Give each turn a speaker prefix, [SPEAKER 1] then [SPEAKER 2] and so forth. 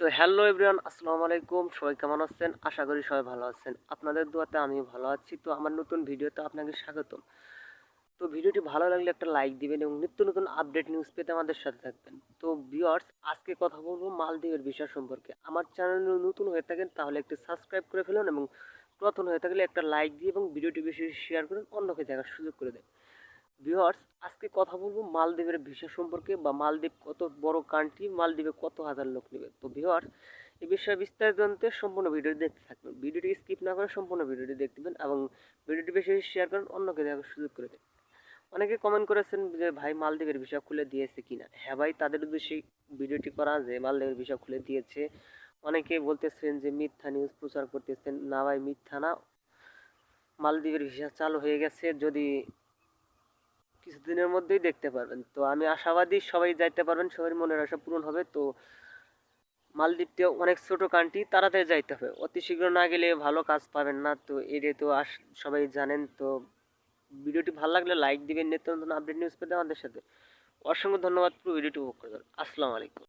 [SPEAKER 1] তো hello everyone, আসসালামু আলাইকুম। সবাই কেমন আছেন? আশা করি সবাই ভালো আছেন। আপনাদের দোয়াতে আমিও ভালো আছি। তো আমার নতুন ভিডিওতে আপনাকে স্বাগতম। তো ভিডিওটি ভালো লাগলে একটা লাইক দিবেন এবং নিত্য নতুন আপডেট নিউজ পেতে আমাদের সাথে থাকবেন। তো ভিউয়ার্স, আজকে কথা বলব মালদ্বীপের বিষয় সম্পর্কে। আমার চ্যানেল নতুন হয়ে থাকেন, তাহলে একটু সাবস্ক্রাইব করে ফেলুন এবং প্রথম হয়ে থাকলে একটা লাইক দিয়ে এবং ভিডিওটি বেশি শেয়ার করুন অন্যকে দেখার সুযোগ করে দেন। ভিউয়ার্স আজকে কথা বলব মালদ্বীপের ভিসা সম্পর্কে বা মালদ্বীপ কত বড় কান্ট্রি মালদ্বীপে কত হাজার লোক নেবে। তো ভিউয়ার্স এই বিষয়ে বিস্তারিত জানতে সম্পূর্ণ ভিডিওটি দেখতে থাকবেন। ভিডিওটি স্কিপ না করে সম্পূর্ণ ভিডিওটি দেখবেন এবং ভিডিওটি বেশি বেশি শেয়ার করেন অন্যকে দেখার সুযোগ করে দেন। অনেকে কমেন্ট করেছেন যে, ভাই, মালদ্বীপের ভিসা খুলে দিয়েছে কিনা? হ্যাঁ ভাই, তাদের উদ্দেশ্যে ভিডিওটি করা যে, মালদ্বীপের ভিসা খুলে দিয়েছে। অনেকে বলতেছেন যে, মিথ্যা নিউজ প্রচার করতেছেন। না ভাই, মিথ্যা না। মালদ্বীপের ভিসা চালু হয়ে গেছে। যদি কিছুদিনের মধ্যেই দেখতে পারবেন। তো আমি আশাবাদী সবাই যাইতে পারবেন, সবার মনের আশা পূরণ হবে। তো মালদ্বীপটি অনেক ছোট কান্ট্রি, তাড়াতাড়ি যাইতে হবে। অতি শীঘ্র না গেলে ভালো কাজ পাবেন না। তো এটা তো আস সবাই জানেন, তো ভিডিওটি ভালো লাগলে লাইক দিবেন। নিত্য নতুন আপডেট নিউজ পেতে আমাদের সাথে। অসংখ্য ধন্যবাদ পুরো ভিডিওটি উপভোগ করবেন আসসালামু আলাইকুম।